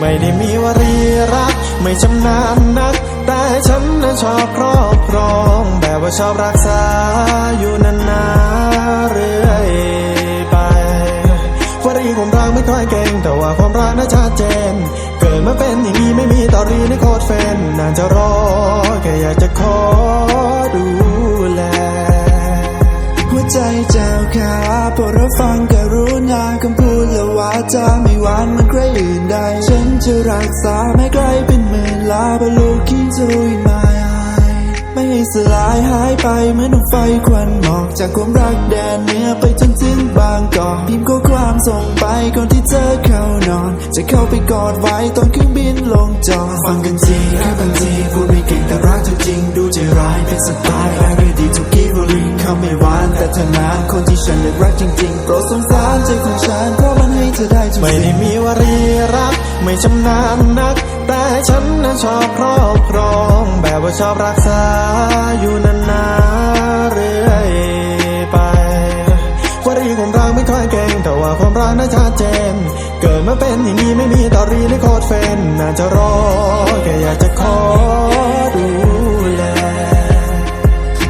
ไม่ได้มีวรีรัก ไม่ชำนาญนัก แต่ฉันนั้นชอบครอบครอง แบบว่าชอบรักษาอยู่นานๆเรื่อยไปวรีผมรักไม่ค่อยเก่ง แต่ว่าความรักน่าชัดเจน เกิดมาเป็นอย่างนี้ไม่มีตอรีในโคตรเฟนนานจะรอแค่อยากจะขอดูแลหัวใจเจ้าขาโปรดรับฟังกรุณาคำพูดและวาจาไม่หวานเหมันใครอื่นใด จะรักษาไม่ไกลเป็นหมื่นลาบโลกินโซยมาไม่ให้ สลายหายไปเหมือนดวงไฟควันหมอกจากความรักแดนเหนือไปจนถึงบางกอกพิมพ์ข้อความส่งไปก่อนที่เธอเข้านอน จะเข้าไปกอดไว้ตอนเครื่องบินลงจอดฟังกันทีแค่บางทีพูดไม่เก่งแต่รักเธอจริง ดูใจร้ายเป็นสไตล์ I ready to give a ring เขาไม่หวานแต่เธอนั้นคนที่ฉันเลือกรักจริงๆโปรดสงสารใจของฉันเพราะมันให้เธอได้ทุกไม่สิ่ได้มีวารีรักไม่ชำนาญนัก แต่ฉันนั้นชอบครอบครองแบบว่าชอบรักษาอยู่นานๆเรื่อยไปวารีความรักไม่ค่อยเก่งแต่ว่าความรักน่าชัดเจน เกิดมาเป็นอย่างนี้ไม่มีตอรีหรือโคตรเฟนน่าจะรอแค่อยากจะขอดูแล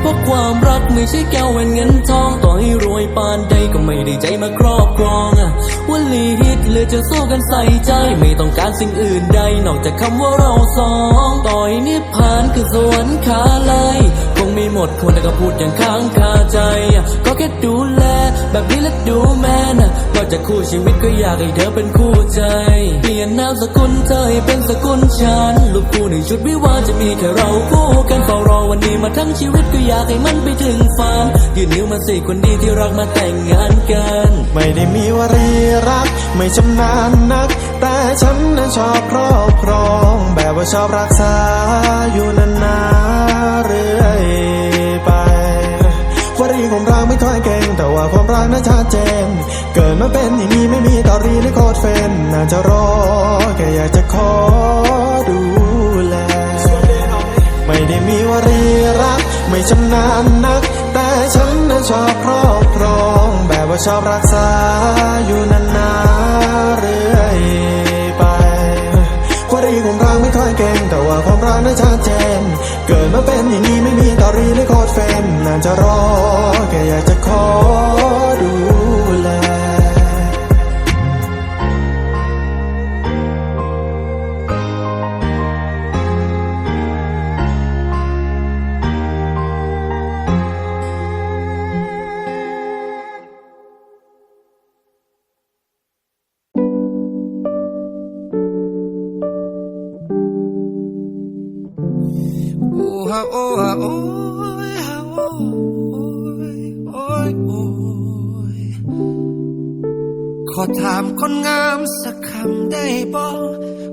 เพราะความรักไม่ใช่แก้วแหวนเงินทองต่อให้รวยปานใดก็ไม่ได้ใจมาครอบครองวลีฮิตเลือจะสู้กันใส่ใจไม่ต้องการสิ่งอื่นใด นอกจากคำว่าเราสอง ต่อยนิพพานคือสวรรค์ขาไลยคงไม่หมดคนแต่ก็พูดอย่างค้างคาใจ ก็แค่ดูแล แบบนี้และดูแม่นะนอจากคู่ชีวิตก็อยากให้เธอเป็นคู่ใจ เปลี่ยนนามสกุลเธอให้เป็นสกุลฉันลูกคู่ในชุดวิวาจะมีแค่เราคู่กันเฝ้ารอวันนี้มาทั้งชีวิตก็อยากให้มันไปถึงฝันยืนนิ้วมาสิคนดีที่รักมาแต่งงานกัน ไม่ได้มีวารีรัก ไม่ชำนาญนัก แต่ฉันนั้นชอบครอบครอง แบบว่าชอบรักษาอยู่นานๆเรื่อยไปวารีความรักไม่ค่อยเก่ง แต่ว่าความรักน่าชัดเจน เกิดมาเป็นอย่างนี้ไม่มีตอรีหรือโคตรเฟนน่าจะรอแค่อยากจะขอดูแล ไม่ได้มีวารีรัก ไม่ชำนาญนัก แต่ฉันนั้นชอบครอบ ว่าชอบรักษาอยู่นานๆเรื่อยไปวารีความรักไม่ค่อยเก่งแต่ว่าความรักน่าชัดเจน เกิดมาเป็นอย่างนี้ไม่มีตอรีเลยโคตรเฟนนานจะรอแค่อยากจะ ฮะโอฮะโอยฮะโอยโอยโอยขอถามคนงามสักคำได้บ่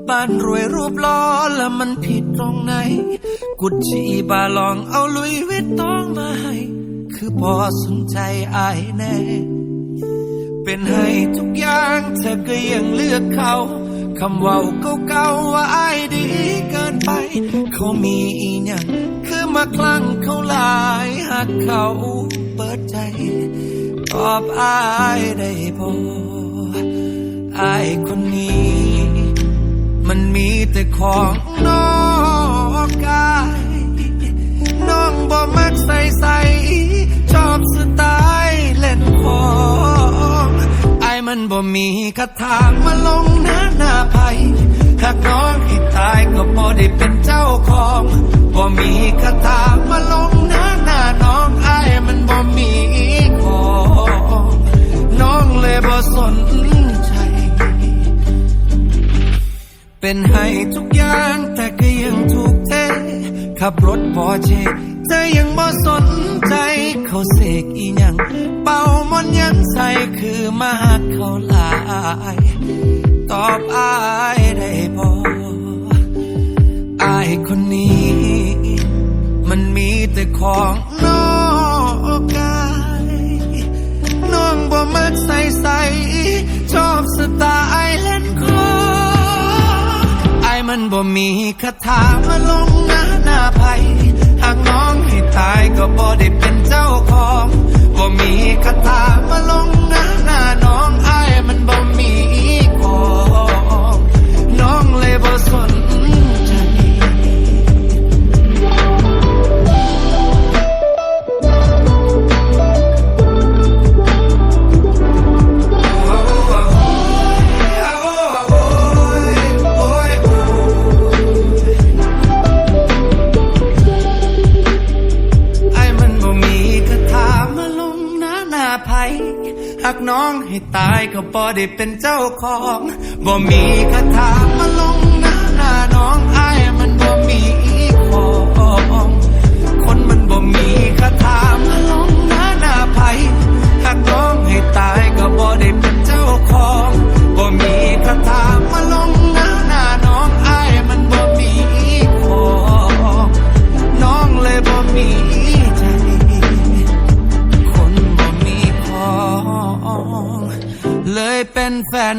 บ้านรวยรูปล้อแล้วมันผิดตรงไหน กุชชี่บาลองเอาลุยวิตตองมาให้ คือพอสนใจอายแน่ เป็นให้ทุกอย่างเธอก็ยังเลือกเขา คำว่าเก่าๆว่าอายดีเกินไป เขามีอีหยังคือมาคลั่งเขาหลายหากเขาเปิดใจตอบอายได้บ่อายคนนี้ มันมีแต่ของนอกกายน้องบ่มักใส่ใส่ชอบสไตล์เล่นของ มันบ่มีคาถามาลงหน้าหน้าไผหากน้องให้ตายก็บ่ได้เป็นเจ้าของบ่มีคาถามาลงหน้าหน้าน้องไอ้มันบ่มีของน้องเลยบ่สนใจ เป็นให้ทุกอย่างแต่ก็ยังถูกเทขับรถพอเชเธอยังบ่สน เขาเสกอีหยัง เป่ามนยังใส่คือมาหักเขาหลาย ตอบอายได้บ่อายคนนี้ มันมีแต่ของนอกกาย น้องบ่มัก มันบ่มีคาถามาลงหน้าหน้าภัยหากน้องให้ตายก็บ่ได้เป็นเจ้าของบ่มีคาถามาลงหน้าหน้าน้องไอ้มันบ่มีของน้องเลยบ่สน น้าหน้าไผหากน้องให้ตายก็บ่ได้เป็นเจ้าของบ่มีคาถามาลงหน้าหน้าน้องอายมันบ่มีของคนมันบ่มีคาถามาลงหน้าหน้าภัยหากน้องให้ตายก็บ่ได้เป็น เป็